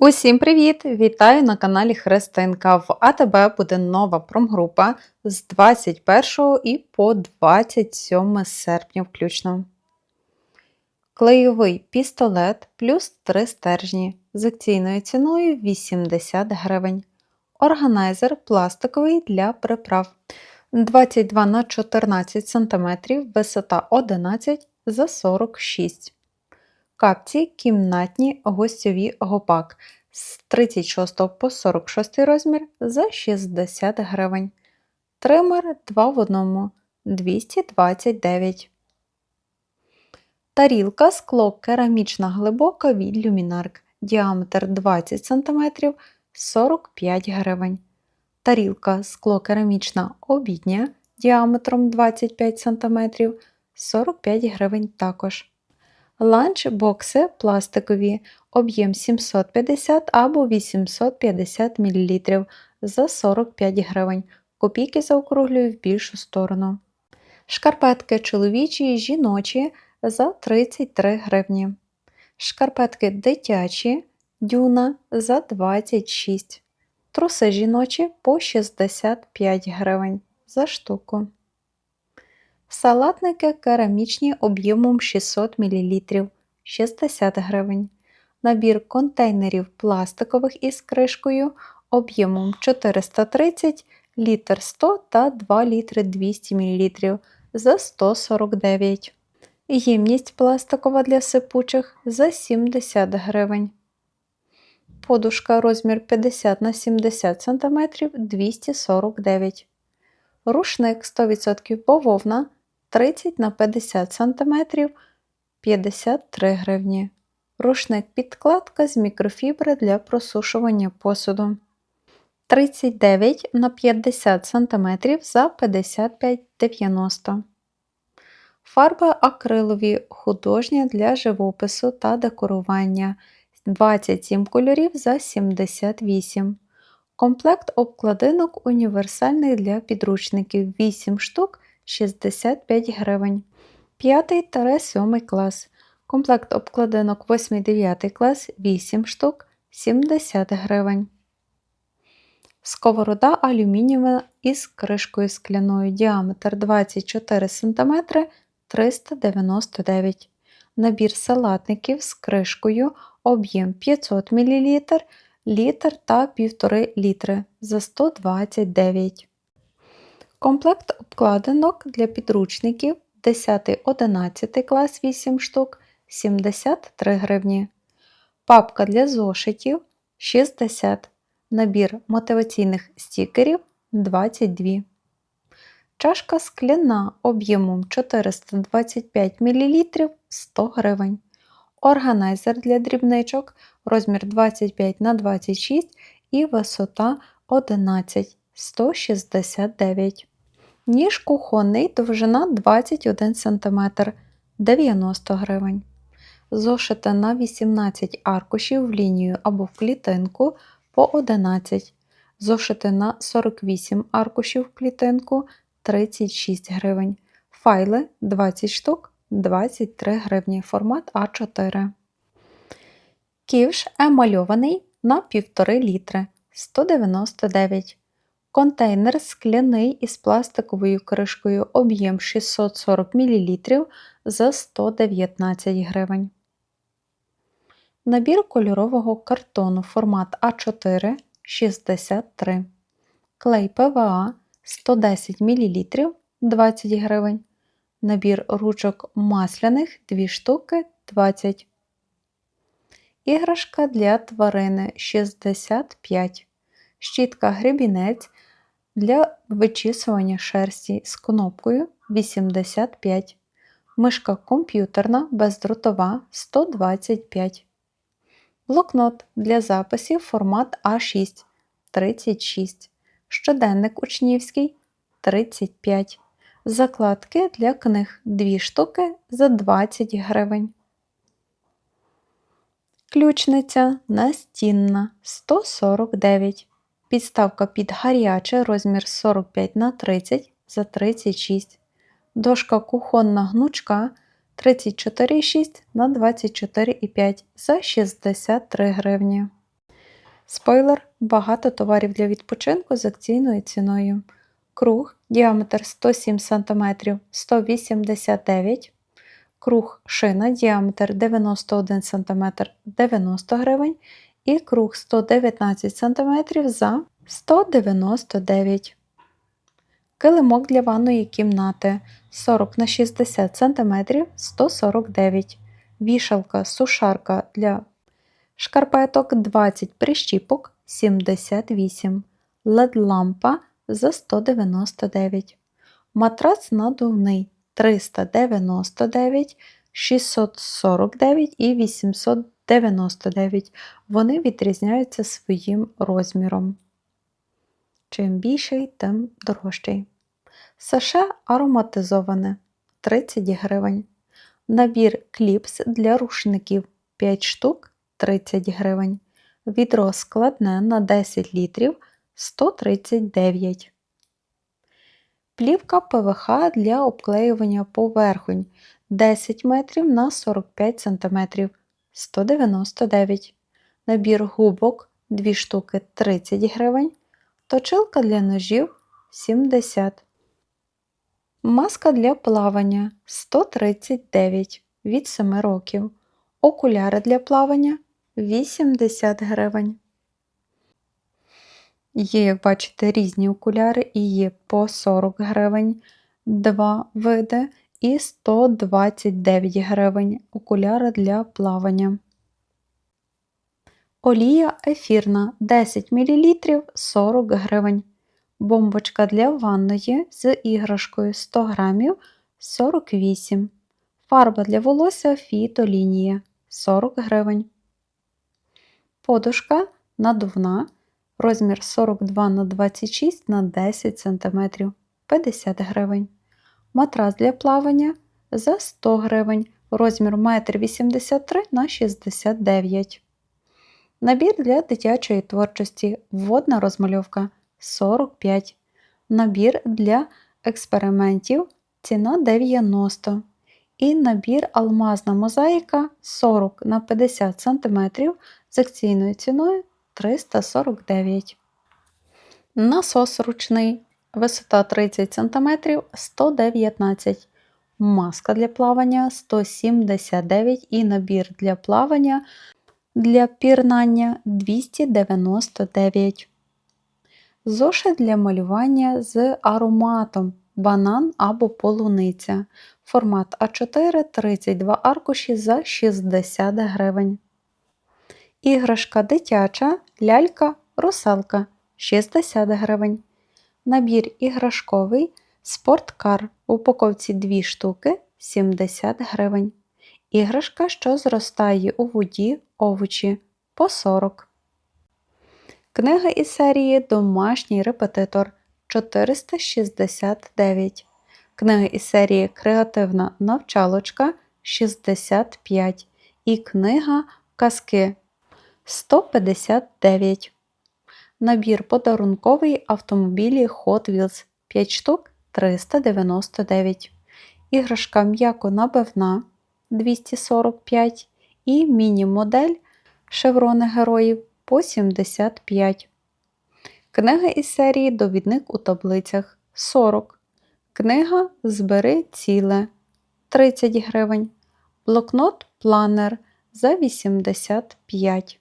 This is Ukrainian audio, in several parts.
Усім привіт! Вітаю на каналі Христинка. В АТБ буде нова промгрупа з 21 і по 27 серпня включно. Клейовий пістолет плюс 3 стержні з акційною ціною 80 гривень. Органайзер пластиковий для приправ 22 на 14 см, висота 11 за 46 Капці кімнатні гостьові гопак з 36 по 46 розмір за 60 гривень. Тример 2 в 1 229. Тарілка скло керамічна глибока від люмінарк. Діаметр 20 см 45 гривень. Тарілка скло керамічна обідня діаметром 25 см 45 гривень також. Ланчбокси пластикові, об'єм 750 або 850 мл за 45 гривень. Копійки заокруглюю в більшу сторону. Шкарпетки чоловічі і жіночі за 33 гривні. Шкарпетки дитячі дюна за 26 Труси жіночі по 65 гривень за штуку. Салатники керамічні об'ємом 600 мл 60 гривень. Набір контейнерів пластикових із кришкою об'ємом 430 літр 100 та 2 літри 200 мл за 149 Ємність пластикова для сипучих за 70 гривень. Подушка розмір 50 на 70 см 249 Рушник 100% бавовна 30 на 50 см 53 гривні. Рушник підкладка з мікрофібри для просушування посуду. 39 на 50 см за 55,90 Фарби акрилові художня для живопису та декорування 27 кольорів за 78 Комплект обкладинок універсальний для підручників 8 штук 65 гривень. 5-7 клас. Комплект обкладинок 8-9 клас 8 штук 70 гривень. Сковорода алюмінієва із кришкою скляною діаметр 24 см 399 Набір салатників з кришкою об'єм 500 мл, літр та 1,5 літри за 129 Комплект обкладинок для підручників 10-11 клас 8 штук 73 гривні. Папка для зошитів 60 Набір мотиваційних стікерів 22 Чашка скляна об'ємом 425 мл 100 гривень. Органайзер для дрібничок розмір 25 на 26 і висота 11 169 Ніж кухонний довжина 21 см 90 гривень. Зошити на 18 аркушів в лінію або в клітинку по 11 Зошити на 48 аркушів в клітинку 36 гривень. Файли 20 штук 23 гривні. Формат А4. Ківш емальований на 1,5 літри 199 Контейнер скляний із пластиковою кришкою об'єм 640 мл за 119 гривень. Набір кольорового картону формат А4 63 Клей ПВА 110 мл 20 гривень. Набір ручок масляних 2 штуки 20 Іграшка для тварини 65 Щітка гребінець для вичісування шерсті з кнопкою 85 Мишка комп'ютерна бездротова 125 Блокнот для записів формат А6 36 Щоденник учнівський 35 Закладки для книг 2 штуки за 20 гривень. Ключниця настінна 149 Підставка під гаряче розмір 45 на 30 за 36 Дошка кухонна гнучка 34,6 на 24,5 за 63 гривні. Спойлер багато товарів для відпочинку з акційною ціною. Круг діаметр 107 см 189 Круг шина діаметр 91 см 90 гривень і круг 119 см за 199 Килимок для ванної кімнати 40 на 60 см 149 Вішалка сушарка для шкарпеток 20 прищіпок 78 LED-лампа за 199 Матрац надувний 399 649 і 899. Вони відрізняються своїм розміром. Чим більший, тим дорожчий. Саше ароматизоване 30 гривень. Набір кліпс для рушників 5 штук 30 гривень. Відро складне на 10 літрів 139 Плівка ПВХ для обклеювання поверхонь 10 метрів на 45 см 199 Набір губок 2 штуки 30 гривень. Точилка для ножів 70 Маска для плавання 139 від 7 років. Окуляри для плавання 80 гривень. Є, як бачите, різні окуляри і є по 40 гривень, два види і 129 гривень окуляри для плавання. Олія ефірна 10 мл 40 гривень. Бомбочка для ванної з іграшкою 100 грамів 48 Фарба для волосся фітолінія 40 гривень. Подушка надувна розмір 42 на 26 на 10 см 50 гривень. Матрас для плавання за 100 гривень, розмір 1,83 м на 69 Набір для дитячої творчості. Водна розмальовка 45 Набір для експериментів ціна 90 і набір алмазна мозаїка 40 на 50 см з акційною ціною 349 Насос ручний. Висота 30 см 119 Маска для плавання 179 і набір для плавання для пірнання 299 Зошит для малювання з ароматом банан або полуниця. Формат А4 32 аркуші за 60 гривень. Іграшка дитяча, лялька, русалка 60 гривень. Набір іграшковий спорткар в упаковці 2 штуки 70 гривень. Іграшка, що зростає у воді овочі по 40 Книга із серії Домашній репетитор 469. Книга із серії Креативна навчалочка 65 і книга Казки 159. Набір подарунковий автомобілі Hot Wheels 5 штук 399. Іграшка м'яко набивна 245 і міні-модель шеврони героїв по 75. Книга із серії Довідник у таблицях 40. Книга Збери ціле 30 гривень. Блокнот планер за 85.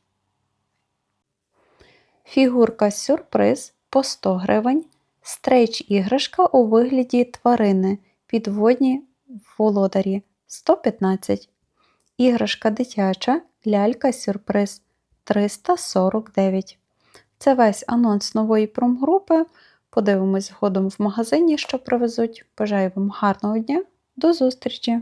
Фігурка сюрприз по 100 гривень. Стрейч іграшка у вигляді тварини. Підводні володарі 115. Іграшка дитяча лялька сюрприз 349. Це весь анонс нової промгрупи. Подивимось згодом в магазині, що привезуть. Бажаю вам гарного дня. До зустрічі!